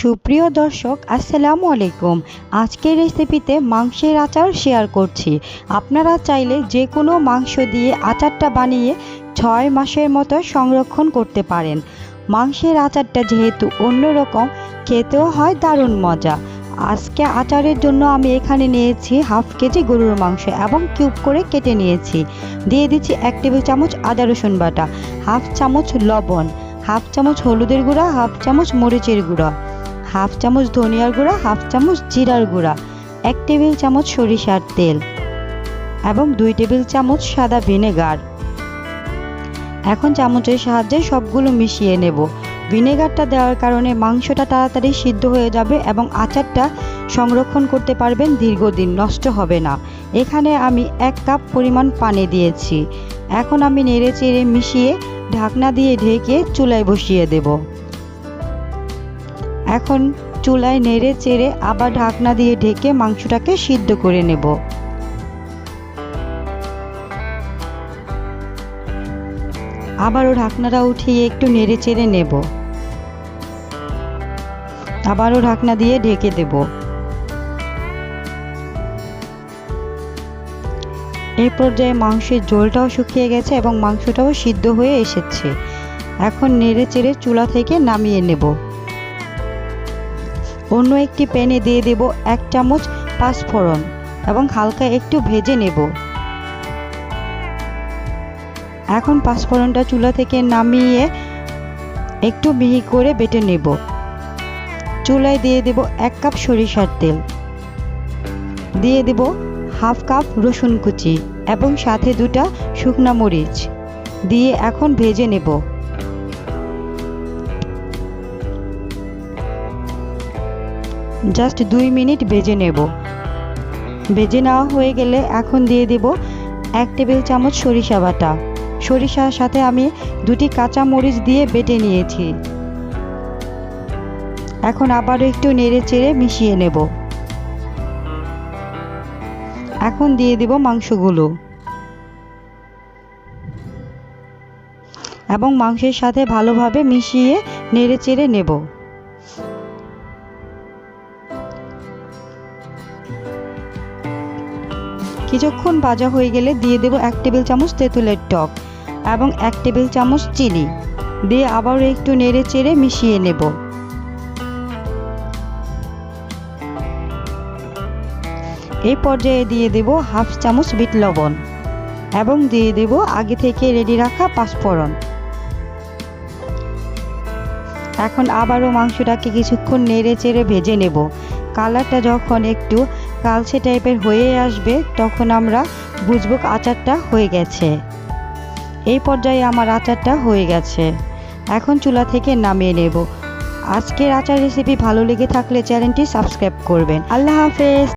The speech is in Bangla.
সুপ্রিয় দর্শক, আসসালামু আলাইকুম। আজকের রেসিপিতে মাংসের আচার শেয়ার করছি। আপনারা চাইলে যে কোনো মাংস দিয়ে আচারটা বানিয়ে ছয় মাসের মতো সংরক্ষণ করতে পারেন। মাংসের আচারটা যেহেতু অন্যরকম, খেতেও হয় দারুণ মজা। আজকে আচারের জন্য আমি এখানে নিয়েছি হাফ কেজি গরুর মাংস এবং কিউব করে কেটে নিয়েছি। দিয়ে দিচ্ছি এক টেবিল চামচ আদা রসুন বাটা, হাফ চামচ লবণ, হাফ চামচ হলুদের গুঁড়া, হাফ চামচ মরিচের গুঁড়া। হাফ চামচ ধনিয়ার গুঁড়া, হাফ চামচ জিরার গুঁড়া, এক টেবিল চামচ সরিষার তেল এবং দুই টেবিল চামচ সাদা ভিনেগার। এখন চামচের সাহায্যে সবগুলো মিশিয়ে নেব। ভিনেগারটা দেওয়ার কারণে মাংসটা তাড়াতাড়ি সিদ্ধ হয়ে যাবে এবং আচারটা সংরক্ষণ করতে পারবেন দীর্ঘদিন, নষ্ট হবে না। এখানে আমি এক কাপ পরিমাণ পানি দিয়েছি। এখন আমি নেড়ে চেড়ে মিশিয়ে ঢাকনা দিয়ে ঢেকে চুলায় বসিয়ে দেব। এখন চুলায় নেড়ে চেড়ে আবার ঢাকনা দিয়ে ঢেকে মাংসটাকে সিদ্ধ করে নেব। আবারও ঢাকনাটা উঠিয়ে একটু নেড়ে চেড়ে নেব। আবারও ঢাকনা দিয়ে ঢেকে দেব। এই পর্যায়ে মাংসের ঝোলটাও শুকিয়ে গেছে এবং মাংসটাও সিদ্ধ হয়ে এসেছে। এখন নেড়ে চেড়ে চুলা থেকে নামিয়ে নেব। অন্য একটি প্যানে দিয়ে দেব এক চামচ পাঁচফোড়ন এবং হালকা একটু ভেজে নেব। এখন পাঁচফোড়নটা চুলা থেকে নামিয়ে একটু মিহি করে বেটে নেব। চুলায় দিয়ে দেব এক কাপ সরিষার তেল। দিয়ে দেব হাফ কাপ রসুন কুচি এবং সাথে দুটা শুকনা মরিচ। দিয়ে এখন ভেজে নেব। জাস্ট দুই মিনিট ভেজে নেব। ভেজে নেওয়া হয়ে গেলে এখন দিয়ে দেব এক টেবিল চামচ সরিষা বাটা। সরিষার সাথে আমি দুটি কাঁচা মরিচ দিয়ে বেটে নিয়েছি। এখন আবারও একটু নেড়ে চেড়ে মিশিয়ে নেব। এখন দিয়ে দেব মাংসগুলো। এবং মাংসের সাথে ভালোভাবে মিশিয়ে নেড়ে চেড়ে নেব। কিছুক্ষণ ভাজা হয়ে গেলে দিয়ে দেবো এক টেবিল চামচ তেঁতুলের টক এবং এক টেবিল চামচ চিনি। দিয়ে আবারও একটু নেড়ে চেড়ে মিশিয়ে নেব। এই পর্যায়ে দিয়ে দেব হাফ চামচ বিট লবণ এবং দিয়ে দেব আগে থেকে রেডি রাখা পাঁচফোড়ন। এখন আবারও মাংসটাকে কিছুক্ষণ নেড়ে চেড়ে ভেজে নেব। কালারটা যখন একটু কালচে টাইপের হয়ে আসবে, তখন আমরা বুঝব আচারটা হয়ে গেছে। এই পর্যায়ে আমার আচারটা হয়ে গেছে। এখন চুলা থেকে নামিয়ে নেব। আজকের আচার রেসিপি ভালো লেগে থাকলে চ্যানেলটি সাবস্ক্রাইব করবেন। আল্লাহ হাফেজ।